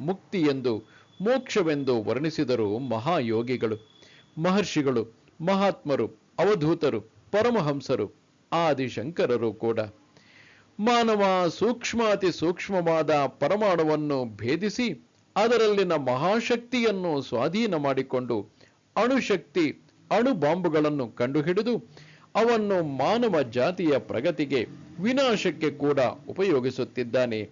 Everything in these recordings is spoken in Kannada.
ಮುಕ್ತಿ ಎಂದು, ಮೋಕ್ಷವೆಂದು ವರ್ಣಿಸಿದರು ಮಹಾಯೋಗಿಗಳು. ಮಹರ್ಷಿಗಳು, ಮಹಾತ್ಮರು, ಅವಧೂತರು, ಪರಮಹಂಸರು, ಆದಿಶಂಕರರು ಕೂಡ. ಮಾನವ ಸೂಕ್ಷ್ಮಾತಿ ಸೂಕ್ಷ್ಮವಾದ ಪರಮಾಣುವನ್ನು ಭೇದಿಸಿ, ಅದರಲ್ಲಿನ ಮಹಾಶಕ್ತಿಯನ್ನು ಸ್ವಾಧೀನ ಮಾಡಿಕೊಂಡು ಅಣುಶಕ್ತಿ ಅಣು ಬಾಂಬುಗಳನ್ನು ಕಂಡುಹಿಡಿದು, ಅವನ್ನು ಮಾನವ ಜಾತಿಯ ಪ್ರಗತಿಗೆ ವಿನಾಶಕ್ಕೆ ಕೂಡ ಉಪಯೋಗಿಸುತ್ತಿದ್ದಾನೆ.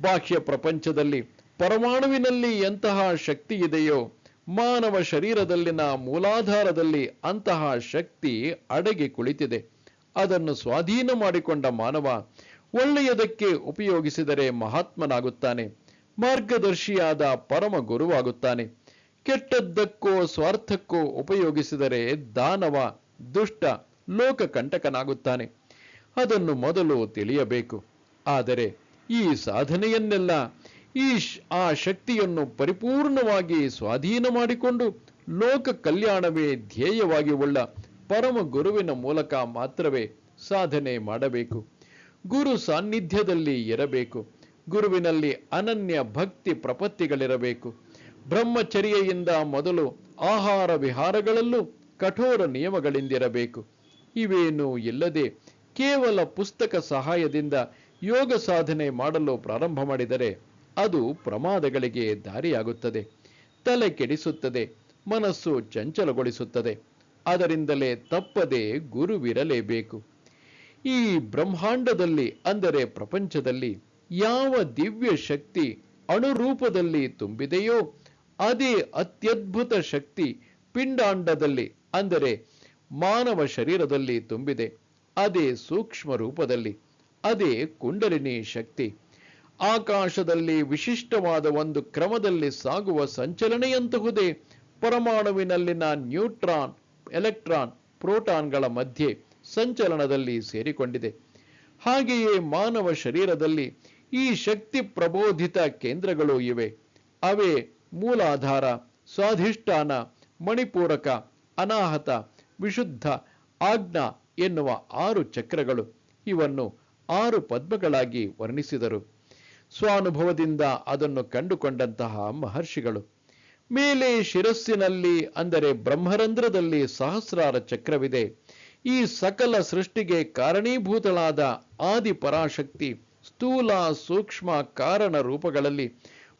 ಬಾಹ್ಯ ಪ್ರಪಂಚದಲ್ಲಿ ಪರಮಾಣುವಿನಲ್ಲಿ ಎಂತಹ ಶಕ್ತಿ ಇದೆಯೋ, ಮಾನವ ಶರೀರದಲ್ಲಿನ ಮೂಲಾಧಾರದಲ್ಲಿ ಅಂತಹ ಶಕ್ತಿ ಅಡಗಿ ಕುಳಿತಿದೆ. ಅದನ್ನು ಸ್ವಾಧೀನ ಮಾಡಿಕೊಂಡ ಮಾನವ ಒಳ್ಳೆಯದಕ್ಕೆ ಉಪಯೋಗಿಸಿದರೆ ಮಹಾತ್ಮನಾಗುತ್ತಾನೆ, ಮಾರ್ಗದರ್ಶಿಯಾದ ಪರಮ ಗುರುವಾಗುತ್ತಾನೆ. ಕೆಟ್ಟದ್ದಕ್ಕೋ ಸ್ವಾರ್ಥಕ್ಕೋ ಉಪಯೋಗಿಸಿದರೆ ದಾನವ, ದುಷ್ಟ, ಲೋಕಕಂಟಕನಾಗುತ್ತಾನೆ. ಅದನ್ನು ಮೊದಲು ತಿಳಿಯಬೇಕು. ಆದರೆ ಈ ಸಾಧನೆಯನ್ನೆಲ್ಲ ಈ ಆ ಶಕ್ತಿಯನ್ನು ಪರಿಪೂರ್ಣವಾಗಿ ಸ್ವಾಧೀನ ಮಾಡಿಕೊಂಡು ಲೋಕ ಕಲ್ಯಾಣವೇ ಧ್ಯೇಯವಾಗಿ ಉಳ್ಳ ಪರಮ ಗುರುವಿನ ಮೂಲಕ ಮಾತ್ರವೇ ಸಾಧನೆ ಮಾಡಬೇಕು. ಗುರು ಸಾನ್ನಿಧ್ಯದಲ್ಲಿ ಇರಬೇಕು. ಗುರುವಿನಲ್ಲಿ ಅನನ್ಯ ಭಕ್ತಿ ಪ್ರಪತ್ತಿಗಳಿರಬೇಕು. ಬ್ರಹ್ಮಚರ್ಯೆಯಿಂದ ಮೊದಲು ಆಹಾರ ವಿಹಾರಗಳಲ್ಲೂ ಕಠೋರ ನಿಯಮಗಳಿಂದಿರಬೇಕು. ಇವೇನೂ ಇಲ್ಲದೆ ಕೇವಲ ಪುಸ್ತಕ ಸಹಾಯದಿಂದ ಯೋಗ ಸಾಧನೆ ಮಾಡಲು ಪ್ರಾರಂಭ ಮಾಡಿದರೆ ಅದು ಪ್ರಮಾದಗಳಿಗೆ ದಾರಿಯಾಗುತ್ತದೆ. ತಲೆ ಕೆಡಿಸುತ್ತದೆ, ಮನಸ್ಸು ಚಂಚಲಗೊಳಿಸುತ್ತದೆ. ಅದರಿಂದಲೇ ತಪ್ಪದೆ ಗುರುವಿರಲೇಬೇಕು. ಈ ಬ್ರಹ್ಮಾಂಡದಲ್ಲಿ, ಅಂದರೆ ಪ್ರಪಂಚದಲ್ಲಿ, ಯಾವ ದಿವ್ಯ ಶಕ್ತಿ ಅಣುರೂಪದಲ್ಲಿ ತುಂಬಿದೆಯೋ, ಅದೇ ಅತ್ಯದ್ಭುತ ಶಕ್ತಿ ಪಿಂಡಾಂಡದಲ್ಲಿ, ಅಂದರೆ ಮಾನವ ಶರೀರದಲ್ಲಿ ತುಂಬಿದೆ. ಅದೇ ಸೂಕ್ಷ್ಮ ರೂಪದಲ್ಲಿ ಅದೇ ಕುಂಡಲಿನಿ ಶಕ್ತಿ. ಆಕಾಶದಲ್ಲಿ ವಿಶಿಷ್ಟವಾದ ಒಂದು ಕ್ರಮದಲ್ಲಿ ಸಾಗುವ ಸಂಚಲನೆಯಂತಹುದೇ ಪರಮಾಣುವಿನಲ್ಲಿನ ನ್ಯೂಟ್ರಾನ್, ಎಲೆಕ್ಟ್ರಾನ್, ಪ್ರೋಟಾನ್ಗಳ ಮಧ್ಯೆ ಸಂಚಲನದಲ್ಲಿ ಸೇರಿಕೊಂಡಿದೆ. ಹಾಗೆಯೇ ಮಾನವ ಶರೀರದಲ್ಲಿ ಈ ಶಕ್ತಿ ಪ್ರಬೋಧಿತ ಕೇಂದ್ರಗಳು ಇವೆ. ಅವೇ ಮೂಲಾಧಾರ, ಸ್ವಾಧಿಷ್ಠಾನ, ಮಣಿಪೂರಕ, ಅನಾಹತ, ವಿಶುದ್ಧ, ಆಜ್ಞಾ ಎನ್ನುವ ಆರು ಚಕ್ರಗಳು. ಇವನ್ನು ಆರು ಪದ್ಮಗಳಾಗಿ ವರ್ಣಿಸಿದರು. ಸ್ವಾನುಭವದಿಂದ ಅದನ್ನು ಕಂಡುಕೊಂಡಂತಹ ಮಹರ್ಷಿಗಳು. ಮೇಲೆ ಶಿರಸ್ಸಿನಲ್ಲಿ, ಅಂದರೆ ಬ್ರಹ್ಮರಂಧ್ರದಲ್ಲಿ ಸಹಸ್ರಾರ ಚಕ್ರವಿದೆ. ಈ ಸಕಲ ಸೃಷ್ಟಿಗೆ ಕಾರಣೀಭೂತಳಾದ ಆದಿ ಪರಾಶಕ್ತಿ ಸ್ಥೂಲ ಸೂಕ್ಷ್ಮ ಕಾರಣ ರೂಪಗಳಲ್ಲಿ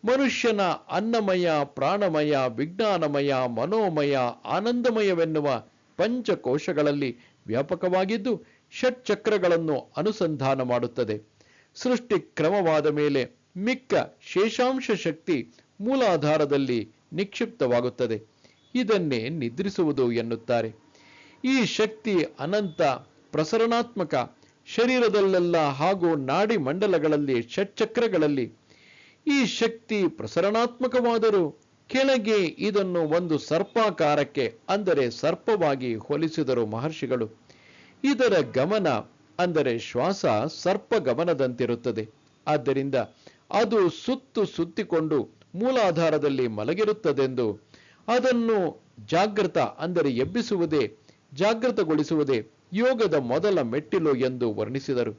ಮನುಷ್ಯನ ಅನ್ನಮಯ, ಪ್ರಾಣಮಯ, ವಿಜ್ಞಾನಮಯ, ಮನೋಮಯ, ಆನಂದಮಯವೆನ್ನುವ ಪಂಚಕೋಶಗಳಲ್ಲಿ ವ್ಯಾಪಕವಾಗಿದ್ದು ಷಟ್ಚಕ್ರಗಳನ್ನು ಅನುಸಂಧಾನ ಮಾಡುತ್ತದೆ. ಸೃಷ್ಟಿ ಕ್ರಮವಾದ ಮೇಲೆ ಮಿಕ್ಕ ಶೇಷಾಂಶ ಶಕ್ತಿ ಮೂಲಾಧಾರದಲ್ಲಿ ನಿಕ್ಷಿಪ್ತವಾಗುತ್ತದೆ. ಇದನ್ನೇ ನಿದ್ರಿಸುವುದು ಎನ್ನುತ್ತಾರೆ. ಈ ಶಕ್ತಿ ಅನಂತ, ಪ್ರಸರಣಾತ್ಮಕ, ಶರೀರದಲ್ಲೆಲ್ಲ ಹಾಗೂ ನಾಡಿ ಮಂಡಲಗಳಲ್ಲಿ, ಷಟ್ಚಕ್ರಗಳಲ್ಲಿ ಈ ಶಕ್ತಿ ಪ್ರಸರಣಾತ್ಮಕವಾದರೂ ಕೆಳಗೆ ಇದನ್ನು ಒಂದು ಸರ್ಪಾಕಾರಕ್ಕೆ, ಅಂದರೆ ಸರ್ಪವಾಗಿ ಹೋಲಿಸಿದರು ಮಹರ್ಷಿಗಳು. ಇದರ ಗಮನ ಅಂದರೆ ಶ್ವಾಸ ಸರ್ಪ ಗಮನದಂತಿರುತ್ತದೆ. ಆದ್ದರಿಂದ ಅದು ಸುತ್ತು ಸುತ್ತಿಕೊಂಡು ಮೂಲಾಧಾರದಲ್ಲಿ ಮಲಗಿರುತ್ತದೆಂದು ಅದನ್ನು ಜಾಗೃತ ಅಂದರೆ ಎಬ್ಬಿಸುವುದೇ ಜಾಗೃತಗೊಳಿಸುವುದೇ ಯೋಗದ ಮೊದಲ ಮೆಟ್ಟಿಲು ಎಂದು ವರ್ಣಿಸಿದರು.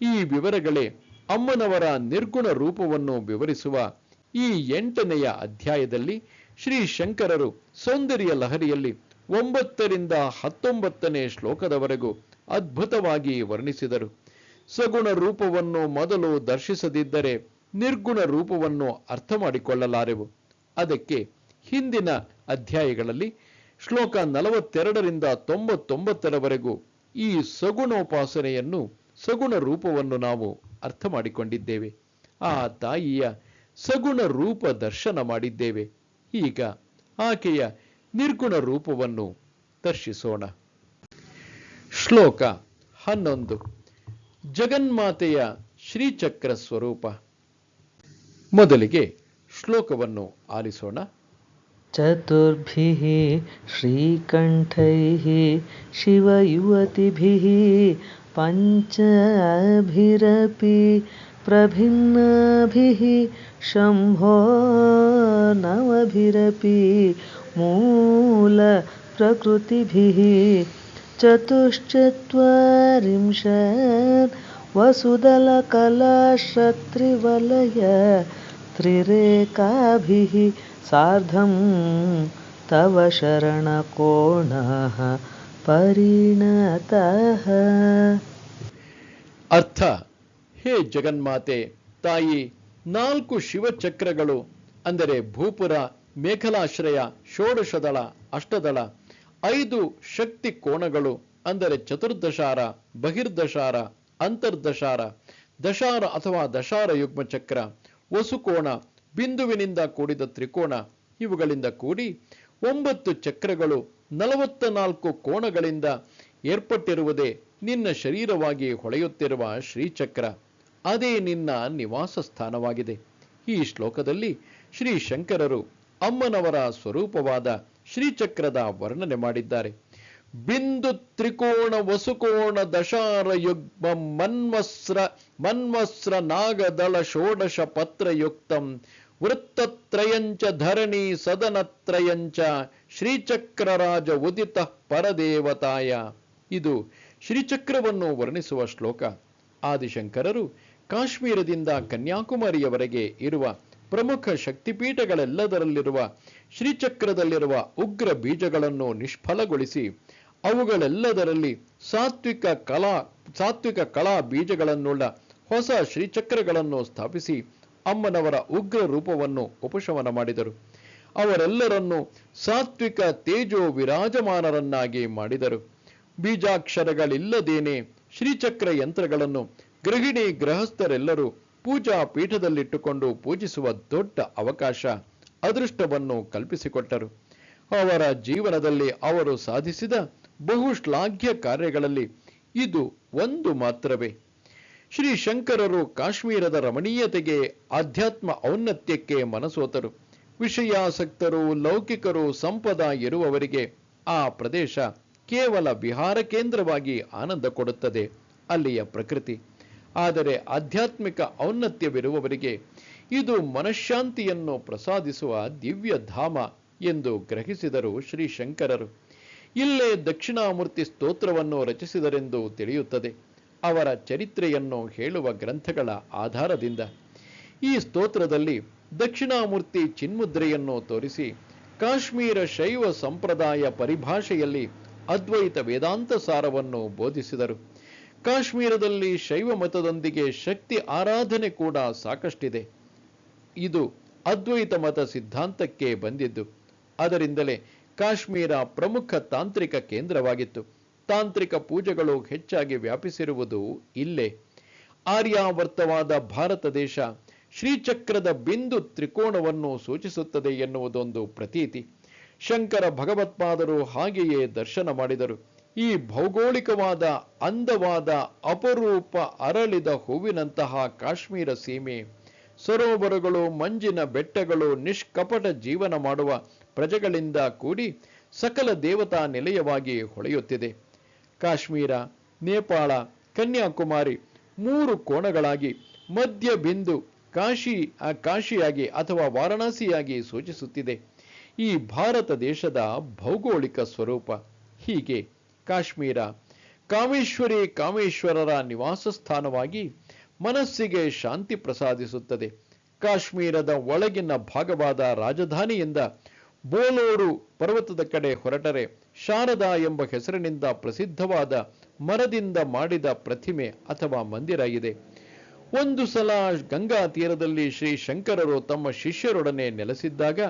ಈ ವಿವರಗಳೇ ಅಮ್ಮನವರ ನಿರ್ಗುಣ ರೂಪವನ್ನು ವಿವರಿಸುವ ಈ ಎಂಟನೆಯ ಅಧ್ಯಾಯದಲ್ಲಿ ಶ್ರೀ ಶಂಕರರು ಸೌಂದರ್ಯ ಲಹರಿಯಲ್ಲಿ ಒಂಬತ್ತರಿಂದ ಹತ್ತೊಂಬತ್ತನೇ ಶ್ಲೋಕದವರೆಗೂ ಅದ್ಭುತವಾಗಿ ವರ್ಣಿಸಿದರು. ಸಗುಣ ರೂಪವನ್ನು ಮೊದಲು ದರ್ಶಿಸದಿದ್ದರೆ ನಿರ್ಗುಣ ರೂಪವನ್ನು ಅರ್ಥ ಮಾಡಿಕೊಳ್ಳಲಾರೆವು ಅದಕ್ಕೆ ಹಿಂದಿನ ಅಧ್ಯಾಯಗಳಲ್ಲಿ ಶ್ಲೋಕ ನಲವತ್ತೆರಡರಿಂದ ತೊಂಬತ್ತೊಂಬತ್ತರವರೆಗೂ ಈ ಸಗುಣೋಪಾಸನೆಯನ್ನು ಸಗುಣ ರೂಪವನ್ನು ನಾವು ಅರ್ಥ ಮಾಡಿಕೊಂಡಿದ್ದೇವೆ ಆ ತಾಯಿಯ ಸಗುಣ ರೂಪ ದರ್ಶನ ಮಾಡಿದ್ದೇವೆ. ಈಗ ಆಕೆಯ ನಿರ್ಗುಣ ರೂಪವನ್ನು ದರ್ಶಿಸೋಣ. ಶ್ಲೋಕ ಹನ್ನೊಂದು ಜಗನ್ಮಾತೆಯ ಶ್ರೀಚಕ್ರ ಸ್ವರೂಪ ಮೊದಲಿಗೆ ಶ್ಲೋಕವನ್ನು ಆಲಿಸೋಣ चतुर्भिः श्रीकण्ठैः शिवयुवतिभिः पञ्चभिरपि प्रभिन्नभिः शम्भो नवभिरपि मूलप्रकृतिभिः चतुश्चत्वारिंशत् वसुदलकलाश्रत्रिवलय त्रिरेकाभिः सार्धं तव शरणकोणः परिणतः ಅರ್ಥ ಹೇ ಜಗನ್ಮಾತೆ ತಾಯಿ ನಾಲ್ಕು ಶಿವಚಕ್ರಗಳು ಅಂದರೆ ಭೂಪುರ ಮೇಖಲಾಶ್ರಯ ಷೋಡಶದಳ ಅಷ್ಟದಳ ಐದು ಶಕ್ತಿ ಕೋಣಗಳು, ಅಂದರೆ ಚತುರ್ದಶಾರ, ಬಹಿರ್ದಶಾರ, ಅಂತರ್ದಶಾರ, ದಶಾರ ಅಥವಾ ದಶಾರ ಯುಗ್ಮ ಚಕ್ರ ವಸುಕೋಣ ಬಿಂದುವಿನಿಂದ ಕೂಡಿದ ತ್ರಿಕೋಣ, ಇವುಗಳಿಂದ ಕೂಡಿ ಒಂಬತ್ತು ಚಕ್ರಗಳು ನಲವತ್ತ ನಾಲ್ಕು ಕೋಣಗಳಿಂದ ಏರ್ಪಟ್ಟಿರುವುದೇ ನಿನ್ನ ಶರೀರವಾಗಿ ಹೊಳೆಯುತ್ತಿರುವ ಶ್ರೀಚಕ್ರ. ಅದೇ ನಿನ್ನ ನಿವಾಸ ಸ್ಥಾನವಾಗಿದೆ ಈ ಶ್ಲೋಕದಲ್ಲಿ ಶ್ರೀ ಶಂಕರರು ಅಮ್ಮನವರ ಸ್ವರೂಪವಾದ ಶ್ರೀಚಕ್ರದ ವರ್ಣನೆ ಮಾಡಿದ್ದಾರೆ. ಬಿಂದು ತ್ರಿಕೋಣ ವಸುಕೋಣ ದಶಾರ ಯುಗ್ಮ ಮನ್ವಸ್ರ ಮನ್ವಸ್ರ ನಾಗದಳ ಷೋಡಶ ಪತ್ರಯುಕ್ತಂ, ವೃತ್ತತ್ರಯಂಚ ಧರಣಿ ಸದನತ್ರಯಂಚ ಶ್ರೀಚಕ್ರರಾಜ ಉದಿತ ಪರದೇವತಾಯ. ಇದು ಶ್ರೀಚಕ್ರವನ್ನು ವರ್ಣಿಸುವ ಶ್ಲೋಕ. ಆದಿಶಂಕರರು ಕಾಶ್ಮೀರದಿಂದ ಕನ್ಯಾಕುಮಾರಿಯವರೆಗೆ ಇರುವ ಪ್ರಮುಖ ಶಕ್ತಿಪೀಠಗಳೆಲ್ಲದರಲ್ಲಿರುವ ಶ್ರೀಚಕ್ರದಲ್ಲಿರುವ ಉಗ್ರ ಬೀಜಗಳನ್ನು ನಿಷ್ಫಲಗೊಳಿಸಿ ಅವುಗಳೆಲ್ಲದರಲ್ಲಿ ಸಾತ್ವಿಕ ಕಲಾ ಸಾತ್ವಿಕ ಕಲಾ ಬೀಜಗಳನ್ನುಳ್ಳ ಹೊಸ ಶ್ರೀಚಕ್ರಗಳನ್ನು ಸ್ಥಾಪಿಸಿ ಅಮ್ಮನವರ ಉಗ್ರ ರೂಪವನ್ನು ಉಪಶಮನ ಮಾಡಿದರು. ಅವರೆಲ್ಲರನ್ನು ಸಾತ್ವಿಕ ತೇಜೋ ವಿರಾಜಮಾನರನ್ನಾಗಿ ಮಾಡಿದರು. ಬೀಜಾಕ್ಷರಗಳಿಲ್ಲದೇನೆ ಶ್ರೀಚಕ್ರ ಯಂತ್ರಗಳನ್ನು ಗೃಹಿಣಿ ಗೃಹಸ್ಥರೆಲ್ಲರೂ ಪೂಜಾ ಪೀಠದಲ್ಲಿಟ್ಟುಕೊಂಡು ಪೂಜಿಸುವ ದೊಡ್ಡ ಅವಕಾಶ ಅದೃಷ್ಟವನ್ನು ಕಲ್ಪಿಸಿಕೊಟ್ಟರು. ಅವರ ಜೀವನದಲ್ಲಿ ಅವರು ಸಾಧಿಸಿದ ಬಹು ಶ್ಲಾಘ್ಯ ಕಾರ್ಯಗಳಲ್ಲಿ ಇದು ಒಂದು ಮಾತ್ರವೇ. ಶ್ರೀ ಶಂಕರರು ಕಾಶ್ಮೀರದ ರಮಣೀಯತೆಗೆ, ಆಧ್ಯಾತ್ಮ ಔನ್ನತ್ಯಕ್ಕೆ ಮನಸೋತರು. ವಿಷಯಾಸಕ್ತರು, ಲೌಕಿಕರು, ಸಂಪದ ಇರುವವರಿಗೆ ಆ ಪ್ರದೇಶ ಕೇವಲ ವಿಹಾರ ಕೇಂದ್ರವಾಗಿ ಆನಂದ ಕೊಡುತ್ತದೆ. ಅಲ್ಲಿಯ ಪ್ರಕೃತಿ. ಆದರೆ ಆಧ್ಯಾತ್ಮಿಕ ಔನ್ನತ್ಯವಿರುವವರಿಗೆ ಇದು ಮನಃಶಾಂತಿಯನ್ನು ಪ್ರಸಾದಿಸುವ ದಿವ್ಯ ಧಾಮ ಎಂದು ಗ್ರಹಿಸಿದರು ಶ್ರೀ ಶಂಕರರು ಇಲ್ಲೇ ದಕ್ಷಿಣಾಮೂರ್ತಿ ಸ್ತೋತ್ರವನ್ನು ರಚಿಸಿದರೆಂದು ತಿಳಿಯುತ್ತದೆ. ಅವರ ಚರಿತ್ರೆಯನ್ನು ಹೇಳುವ ಗ್ರಂಥಗಳ ಆಧಾರದಿಂದ. ಈ ಸ್ತೋತ್ರದಲ್ಲಿ ದಕ್ಷಿಣಾಮೂರ್ತಿ ಚಿನ್ಮುದ್ರೆಯನ್ನು ತೋರಿಸಿ, ಕಾಶ್ಮೀರ ಶೈವ ಸಂಪ್ರದಾಯ ಪರಿಭಾಷೆಯಲ್ಲಿ ಅದ್ವೈತ ವೇದಾಂತ ಸಾರವನ್ನು ಬೋಧಿಸಿದರು. ಕಾಶ್ಮೀರದಲ್ಲಿ ಶೈವ ಮತದೊಂದಿಗೆ ಶಕ್ತಿ ಆರಾಧನೆ ಕೂಡ ಸಾಕಷ್ಟಿದೆ. ಇದು ಅದ್ವೈತ ಮತ ಸಿದ್ಧಾಂತಕ್ಕೆ ಬಂದಿದ್ದು. ಅದರಿಂದಲೇ ಕಾಶ್ಮೀರ ಪ್ರಮುಖ ತಾಂತ್ರಿಕ ಕೇಂದ್ರವಾಗಿತ್ತು. ತಾಂತ್ರಿಕ ಪೂಜೆಗಳು ಹೆಚ್ಚಾಗಿ ವ್ಯಾಪಿಸಿರುವುದು ಇಲ್ಲೇ. ಆರ್ಯಾವರ್ತವಾದ ಭಾರತ ದೇಶ ಶ್ರೀಚಕ್ರದ ಬಿಂದು ತ್ರಿಕೋಣವನ್ನು ಸೂಚಿಸುತ್ತದೆ ಎನ್ನುವುದೊಂದು ಪ್ರತೀತಿ. ಶಂಕರ ಭಗವತ್ಪಾದರು ಹಾಗೆಯೇ ದರ್ಶನ ಮಾಡಿದರು. ಈ ಭೌಗೋಳಿಕವಾದ, ಅಂದವಾದ, ಅಪರೂಪ ಅರಳಿದ ಹೂವಿನಂತಹ ಕಾಶ್ಮೀರ ಸೀಮೆ. ಸರೋವರಗಳು, ಮಂಜಿನ ಬೆಟ್ಟಗಳು ನಿಷ್ಕಪಟ ಜೀವನ ಮಾಡುವ ಪ್ರಜೆಗಳಿಂದ ಕೂಡಿ ಸಕಲ ದೇವತಾ ನಿಲಯವಾಗಿ ಹೊಳೆಯುತ್ತಿದೆ. ಕಾಶ್ಮೀರ, ನೇಪಾಳ, ಕನ್ಯಾಕುಮಾರಿ ಮೂರು ಕೋಣಗಳಾಗಿ ಮಧ್ಯ ಬಿಂದು ಕಾಶಿ ಕಾಶಿಯಾಗಿ ಅಥವಾ ವಾರಣಾಸಿಯಾಗಿ ಸೂಚಿಸುತ್ತಿದೆ. ಈ ಭಾರತ ದೇಶದ ಭೌಗೋಳಿಕ ಸ್ವರೂಪ ಹೀಗೆ. ಕಾಶ್ಮೀರ. ಕಾಮೇಶ್ವರಿ ಕಾಮೇಶ್ವರರ ನಿವಾಸ ಸ್ಥಾನವಾಗಿ ಮನಸ್ಸಿಗೆ ಶಾಂತಿ ಪ್ರಸಾದಿಸುತ್ತದೆ. ಕಾಶ್ಮೀರದ ಒಳಗಿನ ಭಾಗವಾದ ರಾಜಧಾನಿಯಿಂದ ಬೋಲೋರು ಪರ್ವತದ ಕಡೆ ಹೊರಟರೆ ಶಾರದಾ ಎಂಬ ಹೆಸರಿನಿಂದ ಪ್ರಸಿದ್ಧವಾದ ಮರದಿಂದ ಮಾಡಿದ ಪ್ರತಿಮೆ ಅಥವಾ ಮಂದಿರ ಇದೆ. ಒಂದು ಸಲ ಗಂಗಾ ತೀರದಲ್ಲಿ ಶ್ರೀ ಶಂಕರರು ತಮ್ಮ ಶಿಷ್ಯರೊಡನೆ ನೆಲೆಸಿದ್ದಾಗ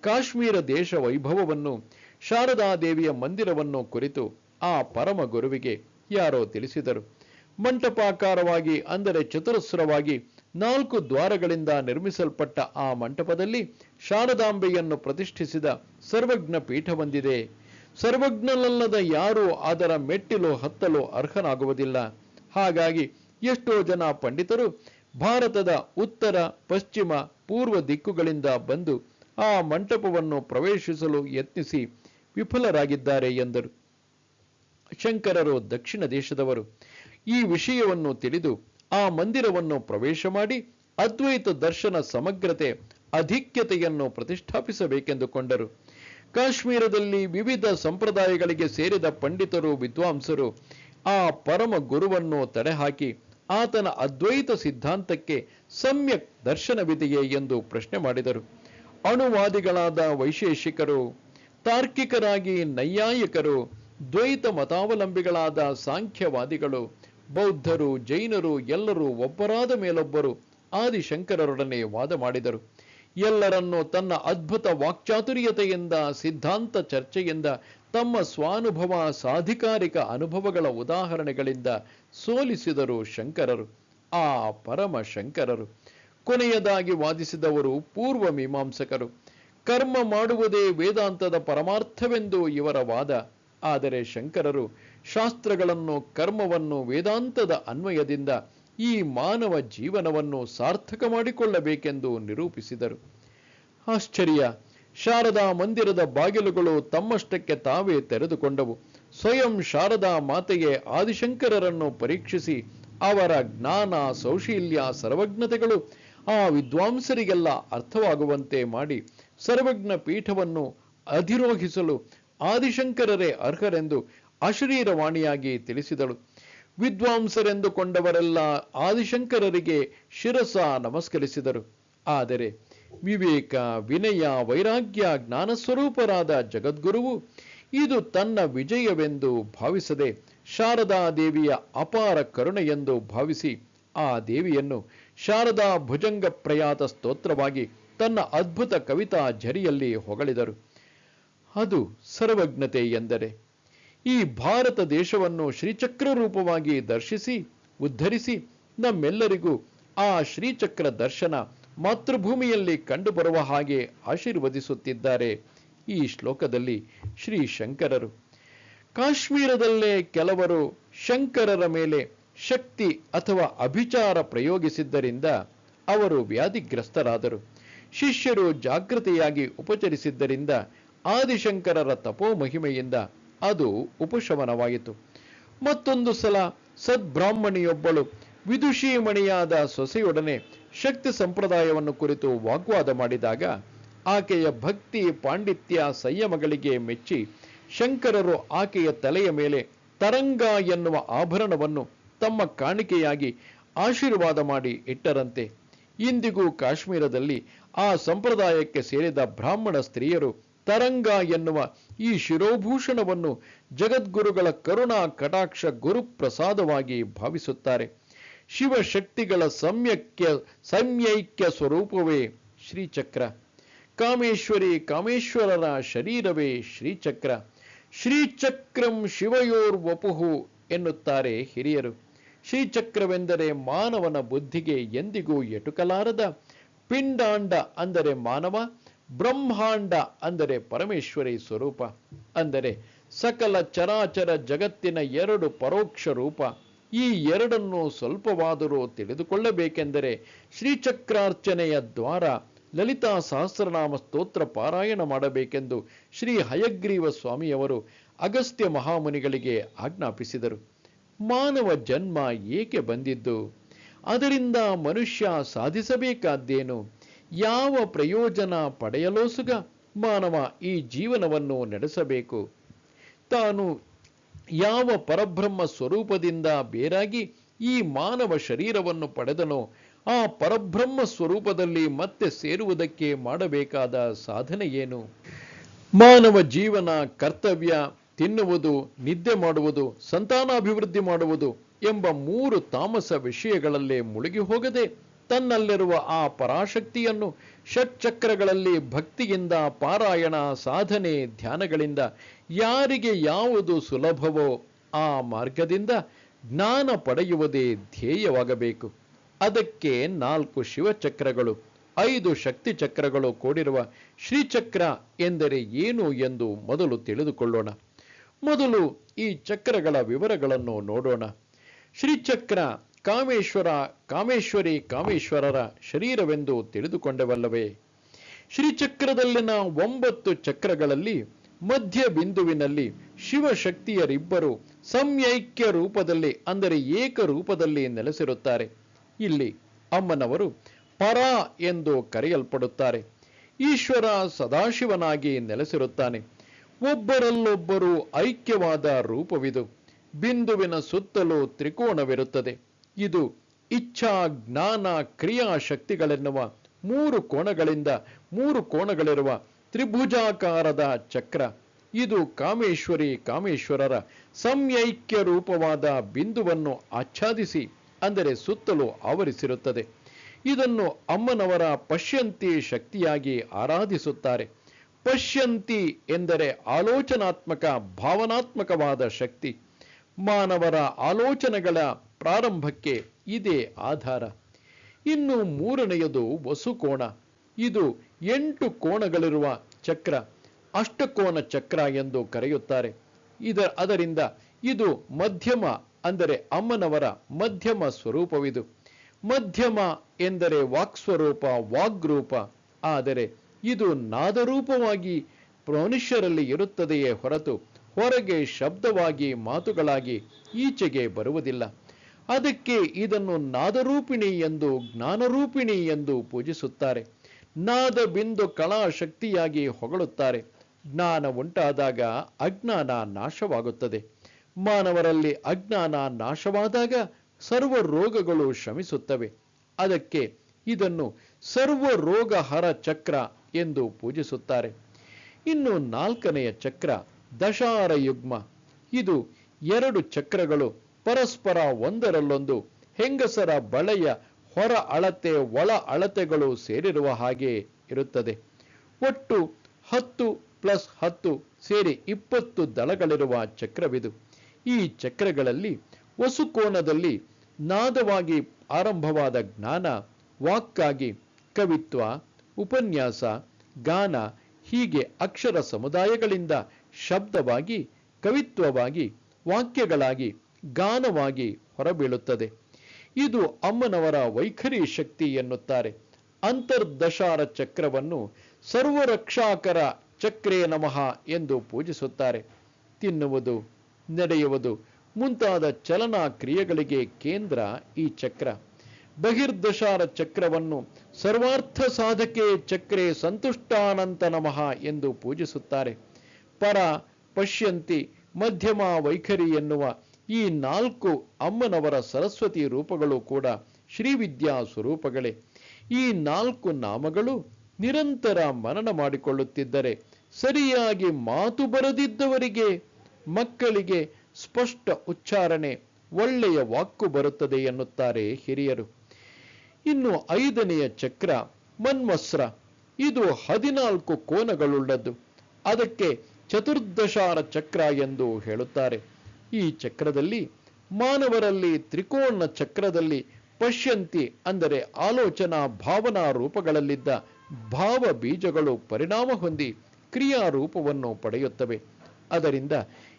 ಕಾಶ್ಮೀರ ದೇಶ ವೈಭವವನ್ನು, ಶಾರದಾ ದೇವಿಯ ಮಂದಿರವನ್ನು ಕುರಿತು ಆ ಪರಮ ಗುರುವಿಗೆ ಯಾರೋ ತಿಳಿಸಿದರು. ಮಂಟಪಾಕಾರವಾಗಿ, ಅಂದರೆ ಚತುರಸ್ರವಾಗಿ, ನಾಲ್ಕು ದ್ವಾರಗಳಿಂದ ನಿರ್ಮಿಸಲ್ಪಟ್ಟ ಆ ಮಂಟಪದಲ್ಲಿ ಶಾರದಾಂಬೆಯನ್ನು ಪ್ರತಿಷ್ಠಿಸಿದ ಸರ್ವಜ್ಞ ಪೀಠವೊಂದಿದೆ ಸರ್ವಜ್ಞನಲ್ಲದ ಯಾರೂ ಅದರ ಮೆಟ್ಟಿಲು ಹತ್ತಲು ಅರ್ಹನಾಗುವುದಿಲ್ಲ. ಹಾಗಾಗಿ ಎಷ್ಟೋ ಜನ ಪಂಡಿತರು ಭಾರತದ ಉತ್ತರ, ಪಶ್ಚಿಮ, ಪೂರ್ವ ದಿಕ್ಕುಗಳಿಂದ ಬಂದು ಆ ಮಂಟಪವನ್ನು ಪ್ರವೇಶಿಸಲು ಯತ್ನಿಸಿ ವಿಫಲರಾಗಿದ್ದಾರೆ ಎಂದರು. ಶಂಕರರು ದಕ್ಷಿಣ ದೇಶದವರು. ಈ ವಿಷಯವನ್ನು ತಿಳಿದು ಆ ಮಂದಿರವನ್ನು ಪ್ರವೇಶ ಮಾಡಿ ಅದ್ವೈತ ದರ್ಶನ ಸಮಗ್ರತೆ, ಅಧಿಕ್ಯತೆಯನ್ನು ಪ್ರತಿಷ್ಠಾಪಿಸಬೇಕೆಂದುಕೊಂಡರು. ಕಾಶ್ಮೀರದಲ್ಲಿ ವಿವಿಧ ಸಂಪ್ರದಾಯಗಳಿಗೆ ಸೇರಿದ ಪಂಡಿತರು, ವಿದ್ವಾಂಸರು ಆ ಪರಮ ಗುರುವನ್ನು ತಡೆಹಾಕಿ ಆತನ ಅದ್ವೈತ ಸಿದ್ಧಾಂತಕ್ಕೆ ಸಮ್ಯಕ್ ದರ್ಶನವಿದೆಯೇ ಎಂದು ಪ್ರಶ್ನೆ ಮಾಡಿದರು. ಅಣುವಾದಿಗಳಾದ ವೈಶೇಷಿಕರು, ತಾರ್ಕಿಕರಾಗಿ ನೈಯಾಯಿಕರು ದ್ವೈತ ಮತಾವಲಂಬಿಗಳಾದ ಸಾಂಖ್ಯವಾದಿಗಳು, ಬೌದ್ಧರು, ಜೈನರು, ಎಲ್ಲರೂ ಒಬ್ಬರಾದ ಮೇಲೊಬ್ಬರು ಆದಿಶಂಕರರೊಡನೆ ವಾದ ಮಾಡಿದರು. ಎಲ್ಲರನ್ನೂ ತನ್ನ ಅದ್ಭುತ ವಾಕ್ಚಾತುರ್ಯತೆಯಿಂದ, ಸಿದ್ಧಾಂತ ಚರ್ಚೆಯಿಂದ, ತಮ್ಮ ಸ್ವಾನುಭವ ಸಾಧಿಕಾರಿಕ ಅನುಭವಗಳ ಉದಾಹರಣೆಗಳಿಂದ ಸೋಲಿಸಿದರು ಶಂಕರರು, ಆ ಪರಮ ಶಂಕರರು ಕೊನೆಯದಾಗಿ ವಾದಿಸಿದವರು ಪೂರ್ವ ಮೀಮಾಂಸಕರು. ಕರ್ಮ ಮಾಡುವುದೇ ವೇದಾಂತದ ಪರಮಾರ್ಥವೆಂದು ಇವರ ವಾದ. ಆದರೆ ಶಂಕರರು ಶಾಸ್ತ್ರಗಳನ್ನು, ಕರ್ಮವನ್ನು, ವೇದಾಂತದ ಅನ್ವಯದಿಂದ ಈ ಮಾನವ ಜೀವನವನ್ನು ಸಾರ್ಥಕ ಮಾಡಿಕೊಳ್ಳಬೇಕೆಂದು ನಿರೂಪಿಸಿದರು. ಆಶ್ಚರ್ಯ! ಶಾರದಾ ಮಂದಿರದ ಬಾಗಿಲುಗಳು ತಮ್ಮಷ್ಟಕ್ಕೆ ತಾವೇ ತೆರೆದುಕೊಂಡವು. ಸ್ವಯಂ ಶಾರದಾ ಮಾತೆಯೇ ಆದಿಶಂಕರರನ್ನು ಪರೀಕ್ಷಿಸಿ, ಅವರ ಜ್ಞಾನ, ಸೌಶೀಲ್ಯ, ಸರ್ವಜ್ಞತೆಗಳು ಆ ವಿದ್ವಾಂಸರಿಗೆಲ್ಲ ಅರ್ಥವಾಗುವಂತೆ ಮಾಡಿ, ಸರ್ವಜ್ಞ ಪೀಠವನ್ನು ಅಧಿರೋಹಿಸಲು ಆದಿಶಂಕರರೇ ಅರ್ಹರೆಂದು ಅಶರೀರವಾಣಿಯಾಗಿ ತಿಳಿಸಿದಳು. ವಿದ್ವಾಂಸರೆಂದುಕೊಂಡವರೆಲ್ಲ ಆದಿಶಂಕರರಿಗೆ ಶಿರಸ ನಮಸ್ಕರಿಸಿದರು. ಆದರೆ ವಿವೇಕ, ವಿನಯ, ವೈರಾಗ್ಯ ಜ್ಞಾನ ಸ್ವರೂಪರಾದ ಜಗದ್ಗುರುವು ಇದು ತನ್ನ ವಿಜಯವೆಂದು ಭಾವಿಸದೆ ಶಾರದಾ ದೇವಿಯ ಅಪಾರ ಕರುಣೆಯೆಂದು ಭಾವಿಸಿ ಆ ದೇವಿಯನ್ನು ಶಾರದಾ ಭುಜಂಗ ಪ್ರಯಾತ ಸ್ತೋತ್ರವಾಗಿ ತನ್ನ ಅದ್ಭುತ ಕವಿತಾ ಝರಿಯಲ್ಲಿ ಹೊಗಳಿದರು. ಅದು ಸರ್ವಜ್ಞತೆ ಎಂದರೆ. ಈ ಭಾರತ ದೇಶವನ್ನು ಶ್ರೀಚಕ್ರ ರೂಪವಾಗಿ ದರ್ಶಿಸಿ, ಉದ್ಧರಿಸಿ ನಮ್ಮೆಲ್ಲರಿಗೂ ಆ ಶ್ರೀಚಕ್ರ ದರ್ಶನ ಮಾತೃಭೂಮಿಯಲ್ಲಿ ಕಂಡುಬರುವ ಹಾಗೆ ಆಶೀರ್ವದಿಸುತ್ತಿದ್ದಾರೆ ಈ ಶ್ಲೋಕದಲ್ಲಿ ಶ್ರೀ ಶಂಕರರು ಕಾಶ್ಮೀರದಲ್ಲೇ ಕೆಲವರು ಶಂಕರರ ಮೇಲೆ ಶಕ್ತಿ ಅಥವಾ ಅಭಿಚಾರ ಪ್ರಯೋಗಿಸಿದ್ದರಿಂದ ಅವರು ವ್ಯಾಧಿಗ್ರಸ್ತರಾದರು. ಶಿಷ್ಯರು ಜಾಗೃತಿಯಾಗಿ ಉಪಚರಿಸಿದ್ದರಿಂದ ಆದಿಶಂಕರರ ತಪೋ ಮಹಿಮೆಯಿಂದ ಅದು ಉಪಶಮನವಾಯಿತು. ಮತ್ತೊಂದು ಸಲ ಸದ್ಬ್ರಾಹ್ಮಣಿಯೊಬ್ಬಳು ವಿದುಷೀಮಣಿಯಾದ ಸೊಸೆಯೊಡನೆ ಶಕ್ತಿ ಸಂಪ್ರದಾಯವನ್ನು ಕುರಿತು ವಾಗ್ವಾದ ಮಾಡಿದಾಗ ಆಕೆಯ ಭಕ್ತಿ ಪಾಂಡಿತ್ಯ ಸಂಯಮಗಳಿಗೆ ಮೆಚ್ಚಿ ಶಂಕರರು ಆಕೆಯ ತಲೆಯ ಮೇಲೆ ತರಂಗ ಎನ್ನುವ ಆಭರಣವನ್ನು ತಮ್ಮ ಕಾಣಿಕೆಯಾಗಿ ಆಶೀರ್ವಾದ ಮಾಡಿ ಇಟ್ಟರಂತೆ. ಇಂದಿಗೂ ಕಾಶ್ಮೀರದಲ್ಲಿ ಆ ಸಂಪ್ರದಾಯಕ್ಕೆ ಸೇರಿದ ಬ್ರಾಹ್ಮಣ ಸ್ತ್ರೀಯರು ತರಂಗ ಎನ್ನುವ ಈ ಶಿರೋಭೂಷಣವನ್ನು ಜಗದ್ಗುರುಗಳ ಕರುಣಾ ಕಟಾಕ್ಷ ಗುರುಪ್ರಸಾದವಾಗಿ ಭಾವಿಸುತ್ತಾರೆ. ಶಿವಶಕ್ತಿಗಳ ಸಮ್ಯಕ್ಯ, ಸಮ್ಯೈಕ್ಯ ಸ್ವರೂಪವೇ ಶ್ರೀಚಕ್ರ. ಕಾಮೇಶ್ವರಿ ಕಾಮೇಶ್ವರರ ಶರೀರವೇ ಶ್ರೀಚಕ್ರ. ಶ್ರೀಚಕ್ರಂ ಶಿವಯೋರ್ವಪುಹು ಎನ್ನುತ್ತಾರೆ ಹಿರಿಯರು. ಶ್ರೀಚಕ್ರವೆಂದರೆ ಮಾನವನ ಬುದ್ಧಿಗೆ ಎಂದಿಗೂ ಎಟುಕಲಾರದ ಪಿಂಡಾಂಡ ಅಂದರೆ ಮಾನವ ಬ್ರಹ್ಮಾಂಡ ಅಂದರೆ ಪರಮೇಶ್ವರಿ ಸ್ವರೂಪ, ಅಂದರೆ ಸಕಲ ಚರಾಚರ ಜಗತ್ತಿನ ಎರಡು ಪರೋಕ್ಷ ರೂಪ. ಈ ಎರಡನ್ನು ಸ್ವಲ್ಪವಾದರೂ ತಿಳಿದುಕೊಳ್ಳಬೇಕೆಂದರೆ ಶ್ರೀಚಕ್ರಾರ್ಚನೆಯ ದ್ವಾರ, ಲಲಿತಾ ಸಹಸ್ರನಾಮ ಸ್ತೋತ್ರ ಪಾರಾಯಣ ಮಾಡಬೇಕೆಂದು ಶ್ರೀ ಹಯಗ್ರೀವ ಸ್ವಾಮಿಯವರು ಅಗಸ್ತ್ಯ ಮಹಾಮುನಿಗಳಿಗೆ ಆಜ್ಞಾಪಿಸಿದರು. ಮಾನವ ಜನ್ಮ ಏಕೆ ಬಂದಿದ್ದು? ಅದರಿಂದ ಮನುಷ್ಯ ಸಾಧಿಸಬೇಕಾದ್ದೇನು? ಯಾವ ಪ್ರಯೋಜನ ಪಡೆಯಲೋಸುಗ ಮಾನವ ಈ ಜೀವನವನ್ನು ನಡೆಸಬೇಕು. ತಾನು ಯಾವ ಪರಬ್ರಹ್ಮ ಸ್ವರೂಪದಿಂದ ಬೇರಾಗಿ ಈ ಮಾನವ ಶರೀರವನ್ನು ಪಡೆದನೋ ಆ ಪರಬ್ರಹ್ಮ ಸ್ವರೂಪದಲ್ಲಿ ಮತ್ತೆ ಸೇರುವುದಕ್ಕೆ ಮಾಡಬೇಕಾದ ಸಾಧನೆ ಏನು? ಮಾನವ ಜೀವನ ಕರ್ತವ್ಯ ತಿನ್ನುವುದು, ನಿದ್ದೆ ಮಾಡುವುದು, ಸಂತಾನಾಭಿವೃದ್ಧಿ ಮಾಡುವುದು ಎಂಬ ಮೂರು ತಾಮಸ ವಿಷಯಗಳಲ್ಲೇ ಮುಳುಗಿ ಹೋಗದೆ ತನ್ನಲ್ಲಿರುವ ಆ ಪರಾಶಕ್ತಿಯನ್ನು ಷಟ್ಚಕ್ರಗಳಲ್ಲಿ ಭಕ್ತಿಯಿಂದ ಪಾರಾಯಣ ಸಾಧನೆ ಧ್ಯಾನಗಳಿಂದ ಯಾರಿಗೆ ಯಾವುದು ಸುಲಭವೋ ಆ ಮಾರ್ಗದಿಂದ ಜ್ಞಾನ ಪಡೆಯುವುದೇ ಧ್ಯೇಯವಾಗಬೇಕು. ಅದಕ್ಕೆ ನಾಲ್ಕು ಶಿವಚಕ್ರಗಳು, ಐದು ಶಕ್ತಿ ಚಕ್ರಗಳು ಕೂಡಿರುವ ಶ್ರೀಚಕ್ರ ಎಂದರೆ ಏನು ಎಂದು ಮೊದಲು ತಿಳಿದುಕೊಳ್ಳೋಣ. ಮೊದಲು ಈ ಚಕ್ರಗಳ ವಿವರಗಳನ್ನು ನೋಡೋಣ. ಶ್ರೀಚಕ್ರ ಕಾಮೇಶ್ವರ, ಕಾಮೇಶ್ವರಿ, ಕಾಮೇಶ್ವರರ ಶರೀರವೆಂದು ತಿಳಿದುಕೊಂಡವಲ್ಲವೇ? ಶ್ರೀಚಕ್ರದಲ್ಲಿನ ಒಂಬತ್ತು ಚಕ್ರಗಳಲ್ಲಿ ಮಧ್ಯ ಬಿಂದುವಿನಲ್ಲಿ ಶಿವಶಕ್ತಿಯರಿಬ್ಬರು ಸಂಯೈಕ್ಯ ರೂಪದಲ್ಲಿ, ಅಂದರೆ ಏಕ ರೂಪದಲ್ಲಿ ನೆಲೆಸಿರುತ್ತಾರೆ. ಇಲ್ಲಿ ಅಮ್ಮನವರು ಪರ ಎಂದು ಕರೆಯಲ್ಪಡುತ್ತಾರೆ. ಈಶ್ವರ ಸದಾಶಿವನಾಗಿ ನೆಲೆಸಿರುತ್ತಾನೆ. ಒಬ್ಬರಲ್ಲೊಬ್ಬರು ಐಕ್ಯವಾದ ರೂಪವಿದು. ಬಿಂದುವಿನ ಸುತ್ತಲೂ ತ್ರಿಕೋಣವಿರುತ್ತದೆ ಇದು ಇಚ್ಛಾ ಜ್ಞಾನ ಕ್ರಿಯಾ ಶಕ್ತಿಗಳೆನ್ನುವ ಮೂರು ಕೋಣಗಳಿಂದ ಮೂರು ಕೋಣಗಳಿರುವ ತ್ರಿಭುಜಾಕಾರದ ಚಕ್ರ. ಇದು ಕಾಮೇಶ್ವರಿ ಕಾಮೇಶ್ವರರ ಸಂಯೈಕ್ಯ ರೂಪವಾದ ಬಿಂದುವನ್ನು ಆಚ್ಛಾದಿಸಿ, ಅಂದರೆ ಸುತ್ತಲೂ ಆವರಿಸಿರುತ್ತದೆ. ಇದನ್ನು ಅಮ್ಮನವರ ಪಶ್ಯಂತಿ ಶಕ್ತಿಯಾಗಿ ಆರಾಧಿಸುತ್ತಾರೆ. ಪಶ್ಯಂತಿ ಎಂದರೆ ಆಲೋಚನಾತ್ಮಕ, ಭಾವನಾತ್ಮಕವಾದ ಶಕ್ತಿ. ಮಾನವರ ಆಲೋಚನೆಗಳ ಪ್ರಾರಂಭಕ್ಕೆ ಇದೇ ಆಧಾರ. ಇನ್ನು ಮೂರನೆಯದು ವಸುಕೋಣ. ಇದು ಎಂಟು ಕೋಣಗಳಿರುವ ಚಕ್ರ, ಅಷ್ಟಕೋನ ಚಕ್ರ ಎಂದು ಕರೆಯುತ್ತಾರೆ. ಇದರ ಅದರಿಂದ ಇದು ಮಧ್ಯಮ ಅಂದರೆ ಅಮ್ಮನವರ ಮಧ್ಯಮ ಸ್ವರೂಪವಿದು. ಮಧ್ಯಮ ಎಂದರೆ ವಾಕ್ಸ್ವರೂಪ, ವಾಗ್ರೂಪ. ಆದರೆ ಇದು ನಾದರೂಪವಾಗಿ ಮನುಷ್ಯರಲ್ಲಿ ಇರುತ್ತದೆಯೇ ಹೊರತು ಹೊರಗೆ ಶಬ್ದವಾಗಿ ಮಾತುಗಳಾಗಿ ಈಚೆಗೆ ಬರುವುದಿಲ್ಲ. ಅದಕ್ಕೆ ಇದನ್ನು ನಾದರೂಪಿಣಿ ಎಂದು ಜ್ಞಾನರೂಪಿಣಿ ಎಂದು ಪೂಜಿಸುತ್ತಾರೆ. ನಾದ ಬಿಂದು ಕಳಾ ಶಕ್ತಿಯಾಗಿ ಹೊಗಳುತ್ತಾರೆ. ಜ್ಞಾನ ಉಂಟಾದಾಗ ಅಜ್ಞಾನ ನಾಶವಾಗುತ್ತದೆ. ಮಾನವರಲ್ಲಿ ಅಜ್ಞಾನ ನಾಶವಾದಾಗ ಸರ್ವ ರೋಗಗಳು ಶಮಿಸುತ್ತವೆ. ಅದಕ್ಕೆ ಇದನ್ನು ಸರ್ವ ರೋಗ ಹರ ಚಕ್ರ ಎಂದು ಪೂಜಿಸುತ್ತಾರೆ. ಇನ್ನು ನಾಲ್ಕನೆಯ ಚಕ್ರ ದಶಾರ ಯುಗ್ಮ ಇದು ಎರಡು ಚಕ್ರಗಳು ಪರಸ್ಪರ ಒಂದರಲ್ಲೊಂದು ಹೆಂಗಸರ ಬಳೆಯ ಹೊರ ಅಳತೆ, ಒಳ ಅಳತೆಗಳು ಸೇರಿರುವ ಹಾಗೆ ಇರುತ್ತದೆ. ಒಟ್ಟು ಹತ್ತು ಪ್ಲಸ್ ಹತ್ತು ಸೇರಿ ಇಪ್ಪತ್ತು ದಳಗಳಿರುವ ಚಕ್ರವಿದು. ಈ ಚಕ್ರಗಳಲ್ಲಿ ವಸುಕೋನದಲ್ಲಿ ನಾದವಾಗಿ ಆರಂಭವಾದ ಜ್ಞಾನ, ವಾಕ್ಕಾಗಿ ಕವಿತ್ವ, ಉಪನ್ಯಾಸ, ಗಾನ ಹೀಗೆ ಅಕ್ಷರ ಸಮುದಾಯಗಳಿಂದ ಶಬ್ದವಾಗಿ, ಕವಿತ್ವವಾಗಿ, ವಾಕ್ಯಗಳಾಗಿ ಗಾನವಾಗಿ ಹೊರಬೀಳುತ್ತದೆ. ಇದು ಅಮ್ಮನವರ ವೈಖರಿ ಶಕ್ತಿ ಎನ್ನುತ್ತಾರೆ. ಅಂತರ್ದಶಾರ ಚಕ್ರವನ್ನು ಸರ್ವರಕ್ಷಾಕರ ಚಕ್ರೇ ನಮಃ ಎಂದು ಪೂಜಿಸುತ್ತಾರೆ. ತಿನ್ನುವುದು, ನಡೆಯುವುದು ಮುಂತಾದ ಚಲನಾ ಕ್ರಿಯೆಗಳಿಗೆ ಕೇಂದ್ರ ಈ ಚಕ್ರ. ಬಹಿರ್ದಶಾರ ಚಕ್ರವನ್ನು ಸರ್ವಾರ್ಥ ಸಾಧಕೆ ಚಕ್ರೆ ಸಂತುಷ್ಟಾನಂತ ನಮಃ ಎಂದು ಪೂಜಿಸುತ್ತಾರೆ. ಪರ ಪಶ್ಯಂತಿ ಮಧ್ಯಮ ವೈಖರಿ ಎನ್ನುವ ಈ ನಾಲ್ಕು ಅಮ್ಮನವರ ಸರಸ್ವತಿ ರೂಪಗಳು ಕೂಡ ಶ್ರೀವಿದ್ಯಾ ಸ್ವರೂಪಗಳೇ ಈ ನಾಲ್ಕು ನಾಮಗಳು ನಿರಂತರ ಮನನ ಮಾಡಿಕೊಳ್ಳುತ್ತಿದ್ದರೆ ಸರಿಯಾಗಿ ಮಾತು ಬರದಿದ್ದವರಿಗೆ ಮಕ್ಕಳಿಗೆ ಸ್ಪಷ್ಟ ಉಚ್ಚಾರಣೆ, ಒಳ್ಳೆಯ ವಾಕ್ಕು ಬರುತ್ತದೆ ಎನ್ನುತ್ತಾರೆ ಹಿರಿಯರು. ಇನ್ನು ಐದನೆಯ ಚಕ್ರ ಮನ್ಮಸ್ರ ಇದು ಹದಿನಾಲ್ಕು ಕೋನಗಳುಳ್ಳದ್ದು. ಅದಕ್ಕೆ ಚತುರ್ದಶಾರ ಚಕ್ರ ಎಂದು ಹೇಳುತ್ತಾರೆ. ಈ ಚಕ್ರದಲ್ಲಿ ಮಾನವರಲ್ಲಿ ತ್ರಿಕೋಣ ಚಕ್ರದಲ್ಲಿ ಪಶ್ಯಂತಿ ಅಂದರೆ ಆಲೋಚನಾ ಭಾವನಾ ರೂಪಗಳಲ್ಲಿದ್ದ ಭಾವ ಬೀಜಗಳು ಪರಿಣಾಮ ಹೊಂದಿ ಕ್ರಿಯಾರೂಪವನ್ನು ಪಡೆಯುತ್ತವೆ. ಅದರಿಂದ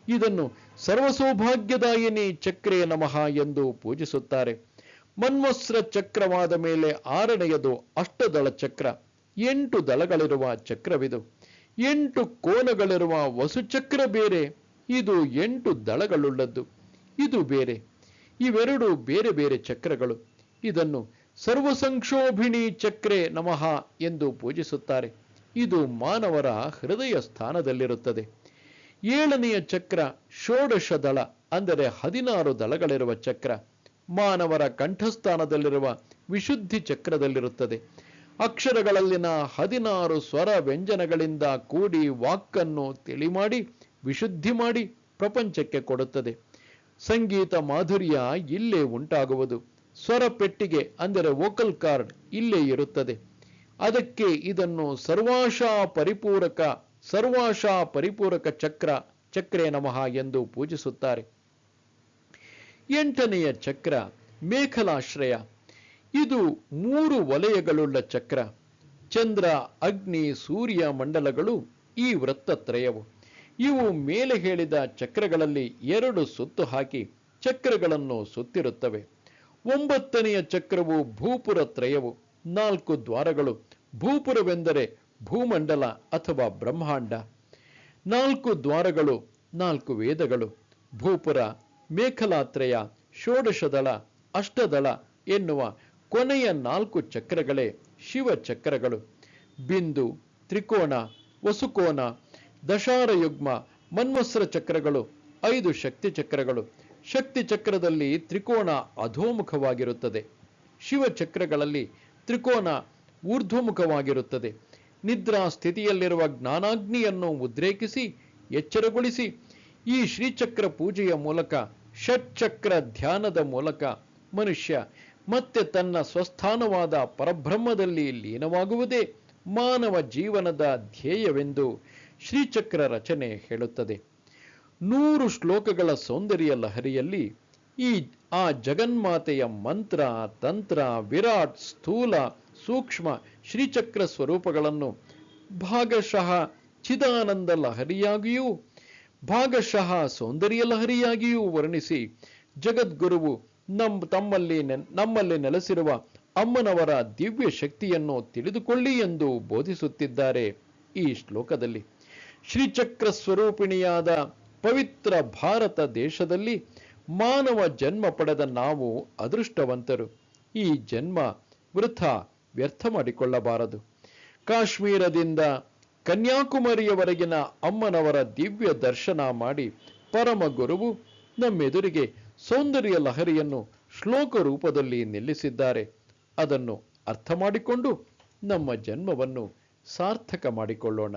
ಇದನ್ನು ಸರ್ವಸೌಭಾಗ್ಯದಾಯಿನಿ ಚಕ್ರೇ ನಮಃ ಎಂದು ಪೂಜಿಸುತ್ತಾರೆ. ಮನ್ವಸ್ರ ಚಕ್ರವಾದ ಮೇಲೆ ಆರನೆಯದು ಅಷ್ಟದಳ ಚಕ್ರ. ಎಂಟು ದಳಗಳಿರುವ ಚಕ್ರವಿದು. ಎಂಟು ಕೋನಗಳಿರುವ ವಸುಚಕ್ರ ಬೇರೆ. ಇದು ಎಂಟು ದಳಗಳುಳ್ಳದ್ದು. ಇದು ಬೇರೆ. ಇವೆರಡು ಬೇರೆ ಬೇರೆ ಚಕ್ರಗಳು. ಇದನ್ನು ಸರ್ವಸಂಕ್ಷೋಭಿಣಿ ಚಕ್ರೆ ನಮಃ ಎಂದು ಪೂಜಿಸುತ್ತಾರೆ. ಇದು ಮಾನವರ ಹೃದಯ ಸ್ಥಾನದಲ್ಲಿರುತ್ತದೆ. ಏಳನೆಯ ಚಕ್ರ ಷೋಡಶ ದಳ, ಅಂದರೆ ಹದಿನಾರು ದಳಗಳಿರುವ ಚಕ್ರ. ಮಾನವರ ಕಂಠಸ್ಥಾನದಲ್ಲಿರುವ ವಿಶುದ್ಧಿ ಚಕ್ರದಲ್ಲಿರುತ್ತದೆ. ಅಕ್ಷರಗಳಲ್ಲಿನ ಹದಿನಾರು ಸ್ವರ ವ್ಯಂಜನಗಳಿಂದ ಕೂಡಿ ವಾಕ್ಕನ್ನು ತಿಳಿ ಮಾಡಿ ವಿಶುದ್ಧಿ ಮಾಡಿ ಪ್ರಪಂಚಕ್ಕೆ ಕೊಡುತ್ತದೆ. ಸಂಗೀತ ಮಾಧುರ್ಯ ಇಲ್ಲೇ ಉಂಟಾಗುವುದು. ಸ್ವರ ಪೆಟ್ಟಿಗೆ, ಅಂದರೆ ವೋಕಲ್ ಕಾರ್ಡ್ ಇಲ್ಲೇ ಇರುತ್ತದೆ. ಅದಕ್ಕೆ ಇದನ್ನು ಸರ್ವಾಶಾ ಪರಿಪೂರಕ ಸರ್ವಾಶಾ ಪರಿಪೂರಕ ಚಕ್ರ, ಚಕ್ರೇ ನಮಃ ಎಂದು ಪೂಜಿಸುತ್ತಾರೆ. ಎಂಟನೆಯ ಚಕ್ರ, ಮೇಖಲಾಶ್ರಯ. ಇದು ಮೂರು ವಲಯಗಳುಳ್ಳ ಚಕ್ರ. ಚಂದ್ರ, ಅಗ್ನಿ, ಸೂರ್ಯ ಮಂಡಲಗಳು ಈ ವೃತ್ತತ್ರಯವು. ಇವು ಮೇಲೆ ಹೇಳಿದ ಚಕ್ರಗಳಲ್ಲಿ ಎರಡು ಸುತ್ತು ಹಾಕಿ ಚಕ್ರಗಳನ್ನು ಸುತ್ತಿರುತ್ತವೆ. ಒಂಬತ್ತನೆಯ ಚಕ್ರವು ಭೂಪುರ ತ್ರಯವು, ನಾಲ್ಕು ದ್ವಾರಗಳು, ಭೂಪುರವೆಂದರೆ ಭೂಮಂಡಲ ಅಥವಾ ಬ್ರಹ್ಮಾಂಡ. ನಾಲ್ಕು ದ್ವಾರಗಳು, ನಾಲ್ಕು ವೇದಗಳು, ಭೂಪುರ, ಮೇಖಲಾತ್ರಯ, ಷೋಡಶದಳ, ಅಷ್ಟದಳ ಎನ್ನುವ ಕೊನೆಯ ನಾಲ್ಕು ಚಕ್ರಗಳೇ ಶಿವಚಕ್ರಗಳು. ಬಿಂದು ತ್ರಿಕೋಣ ವಸುಕೋನ ದಶಾರಯುಗ್ಮ ಮನ್ವಸ್ರ ಚಕ್ರಗಳು, ಐದು ಶಕ್ತಿ ಚಕ್ರಗಳು. ಶಕ್ತಿ ಚಕ್ರದಲ್ಲಿ ತ್ರಿಕೋಣ ಅಧೋಮುಖವಾಗಿರುತ್ತದೆ. ಶಿವ ಚಕ್ರಗಳಲ್ಲಿ ತ್ರಿಕೋನ ಊರ್ಧ್ವಮುಖವಾಗಿರುತ್ತದೆ. ನಿದ್ರಾ ಸ್ಥಿತಿಯಲ್ಲಿರುವ ಜ್ಞಾನಾಗ್ನಿಯನ್ನು ಉದ್ರೇಕಿಸಿ, ಎಚ್ಚರಗೊಳಿಸಿ, ಈ ಶ್ರೀಚಕ್ರ ಪೂಜೆಯ ಮೂಲಕ, ಷಟ್ಚಕ್ರ ಧ್ಯಾನದ ಮೂಲಕ ಮನುಷ್ಯ ಮತ್ತೆ ತನ್ನ ಸ್ವಸ್ಥಾನವಾದ ಪರಬ್ರಹ್ಮದಲ್ಲಿ ಲೀನವಾಗುವುದೇ ಮಾನವ ಜೀವನದ ಧ್ಯೇಯವೆಂದು ಶ್ರೀಚಕ್ರ ರಚನೆ ಹೇಳುತ್ತದೆ. ನೂರು ಶ್ಲೋಕಗಳ ಸೌಂದರ್ಯ ಲಹರಿಯಲ್ಲಿ ಈ, ಆ ಜಗನ್ಮಾತೆಯ ಮಂತ್ರ, ತಂತ್ರ, ವಿರಾಟ್, ಸ್ಥೂಲ, ಸೂಕ್ಷ್ಮ ಶ್ರೀಚಕ್ರ ಸ್ವರೂಪಗಳನ್ನು ಭಾಗಶಃ ಚಿದಾನಂದ ಲಹರಿಯಾಗಿಯೂ, ಭಾಗಶಃ ಸೌಂದರ್ಯ ಲಹರಿಯಾಗಿಯೂ ವರ್ಣಿಸಿ ಜಗದ್ಗುರುವು ನಮ್, ತಮ್ಮಲ್ಲಿ ನಮ್ಮಲ್ಲಿ ನೆಲೆಸಿರುವ ಅಮ್ಮನವರ ದಿವ್ಯ ಶಕ್ತಿಯನ್ನು ತಿಳಿದುಕೊಳ್ಳಿ ಎಂದು ಬೋಧಿಸುತ್ತಿದ್ದಾರೆ ಈ ಶ್ಲೋಕದಲ್ಲಿ. ಶ್ರೀಚಕ್ರ ಸ್ವರೂಪಿಣಿಯಾದ ಪವಿತ್ರ ಭಾರತ ದೇಶದಲ್ಲಿ ಮಾನವ ಜನ್ಮ ಪಡೆದ ನಾವು ಅದೃಷ್ಟವಂತರು. ಈ ಜನ್ಮ ವೃಥ ವ್ಯರ್ಥ ಮಾಡಿಕೊಳ್ಳಬಾರದು. ಕಾಶ್ಮೀರದಿಂದ ಕನ್ಯಾಕುಮಾರಿಯವರೆಗಿನ ಅಮ್ಮನವರ ದಿವ್ಯ ದರ್ಶನ ಮಾಡಿ ಪರಮ ಗುರುವು ನಮ್ಮೆದುರಿಗೆ ಸೌಂದರ್ಯ ಲಹರಿಯನ್ನು ಶ್ಲೋಕ ರೂಪದಲ್ಲಿ ನಿಲ್ಲಿಸಿದ್ದಾರೆ. ಅದನ್ನು ಅರ್ಥ ಮಾಡಿಕೊಂಡು ನಮ್ಮ ಜನ್ಮವನ್ನು ಸಾರ್ಥಕ ಮಾಡಿಕೊಳ್ಳೋಣ.